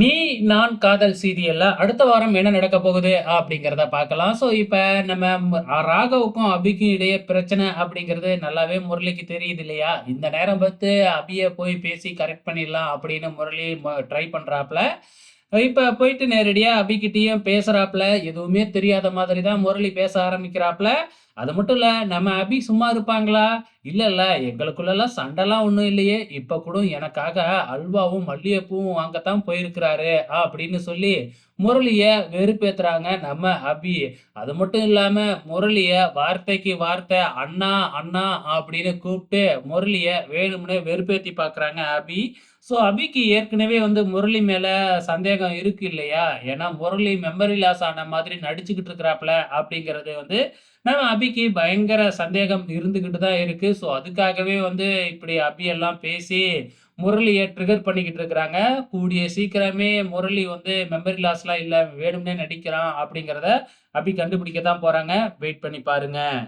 நீ நான் காதல் சீரியல்ல அடுத்த வாரம் என்ன நடக்க போகுது அப்படிங்கிறத பார்க்கலாம். ஸோ இப்போ நம்ம ராகவுக்கும், அபிக்கும் இடையே பிரச்சனை அப்படிங்கிறது நல்லாவே முரளிக்கு தெரியுது இல்லையா? இந்த நேரம் பார்த்து அபியை போய் பேசி கரெக்ட் பண்ணிடலாம் அப்படின்னு முரளி ம ட்ரை பண்ணுறாப்புல இப்போ போயிட்டு நேரடியாக அபிக்கிட்டேயும் பேசுகிறாப்புல எதுவுமே தெரியாத மாதிரி தான் முரளி பேச ஆரம்பிக்கிறாப்புல அது மட்டும் இல்லை நம்ம அபி சும்மா இருப்பாங்களா? இல்லை இல்லை எங்களுக்குள்ளலாம் சண்டைலாம் ஒன்றும் இல்லையே. இப்போ கூட எனக்காக அல்வாவும், மல்லிகைப்பூவும் வாங்கத்தான் போயிருக்கிறாரு அப்படின்னு சொல்லி முரளியை வெறுப்பேத்துறாங்க நம்ம அபி. அது மட்டும் இல்லாமல் முரளியை வார்த்தைக்கு வார்த்தை அண்ணா, அண்ணா அப்படின்னு கூப்பிட்டு முரளியை வேணும்னே வெறுப்பேற்றி பார்க்குறாங்க அபி. ஸோ அபிக்கு ஏற்கனவே வந்து முரளி மேலே சந்தேகம் இருக்கு இல்லையா? ஏன்னா முரளி மெமரி லாஸ் ஆன மாதிரி நடிச்சுக்கிட்டு இருக்கிறாப்ல அப்படிங்கிறது வந்து நம்ம அபிக்கு பயங்கர சந்தேகம் இருந்துக்கிட்டு தான் இருக்குது ஸோ அதுக்காகவே வந்து இப்படி அபி எல்லாம் பேசி முரளியை ட்ரிகர் பண்ணிக்கிட்டு இருக்கிறாங்க. கூடிய சீக்கிரமே முரளி வந்து மெமரி லாஸ்லாம் இல்லை வேணும்னே நடிக்கிறான் அப்படிங்கிறத அப்படி கண்டுபிடிக்க தான் போகிறாங்க வெயிட் பண்ணி பாருங்கள்